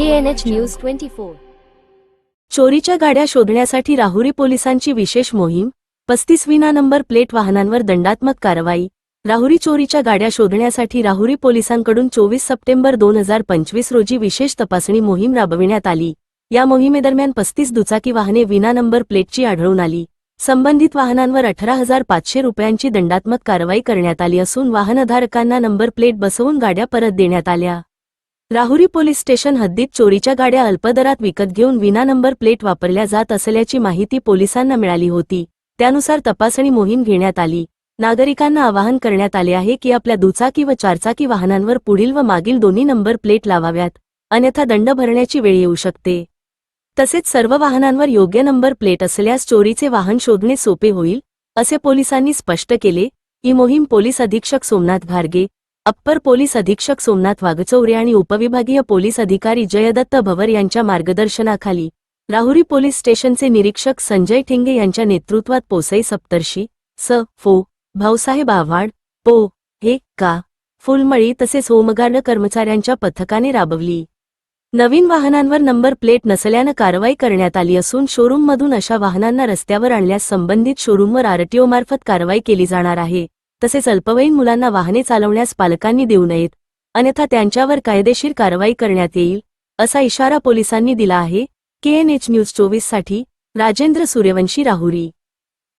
KNH news twenty four चोरीच्या गाड्या शोधण्यासाठी राहुरी पोलिसांची विशेष मोहीम पस्तीस विना नंबर प्लेट वाहनांवर दंडात्मक कारवाई राहुरी चोरीच्या गाड्या शोधण्यासाठी राहुरी पोलिसांकडून चोवीस सप्टेंबर दोन हजार पंचवीस रोजी विशेष तपासणी मोहीम राबविण्यात आली. या मोहिमेदरम्यान पस्तीस दुचाकी वाहने विना नंबर प्लेटची आढळून आली. संबंधित वाहनांवर अठरा हजार पाचशे रुपयांची दंडात्मक कारवाई करण्यात आली असून वाहनधारकांना नंबर प्लेट बसवून गाड्या परत देण्यात आल्या. राहुरी पोलीस स्टेशन हद्दीत चोरीच्या गाड्या अल्पदरात विकत घेऊन विना नंबर प्लेट वापरल्या जात असल्याची माहिती पोलिसांना मिळाली होती. त्यानुसार तपासणी मोहीम घेण्यात आली. नागरिकांना आवाहन करण्यात आले आहे की आपल्या दुचाकी व चारचाकी वाहनांवर पुढील व मागील दोन्ही नंबर प्लेट लावाव्यात. अन्यथा दंड भरण्याची वेळ येऊ शकते. तसेच सर्व वाहनांवर योग्य नंबर प्लेट असल्यास चोरीचे वाहन शोधणे सोपे होईल असे पोलिसांनी स्पष्ट केले. ही मोहीम पोलीस अधीक्षक सोमनाथ घारगे अप्पर पोलीस अधीक्षक सोमनाथ वाघचौरे आणि उपविभागीय पोलीस अधिकारी जयदत्त भवर यांच्या मार्गदर्शनाखाली राहुरी पोलीस स्टेशनचे निरीक्षक संजय ठिंगे यांच्या नेतृत्वात पोसई सप्तर्षी स फो भाऊसाहेब आव्हाड पो हे का फुलमळी तसेच होमगार्ड कर्मचाऱ्यांच्या पथकाने राबवली. नवीन वाहनांवर नंबर प्लेट नसल्यानं कारवाई करण्यात आली असून शोरूममधून अशा वाहनांना रस्त्यावर आणल्यास संबंधित शोरूमवर आरटीओमार्फत कारवाई केली जाणार आहे. तसेच अल्पवयीन मुलांना वाहने चालवण्यास पालकांनी देऊ नयेत. अन्यथा त्यांच्यावर कायदेशीर कारवाई करण्यात येईल असा इशारा पोलिसांनी दिला आहे. केएनएच न्यूज चोवीससाठी राजेंद्र सूर्यवंशी राहुरी.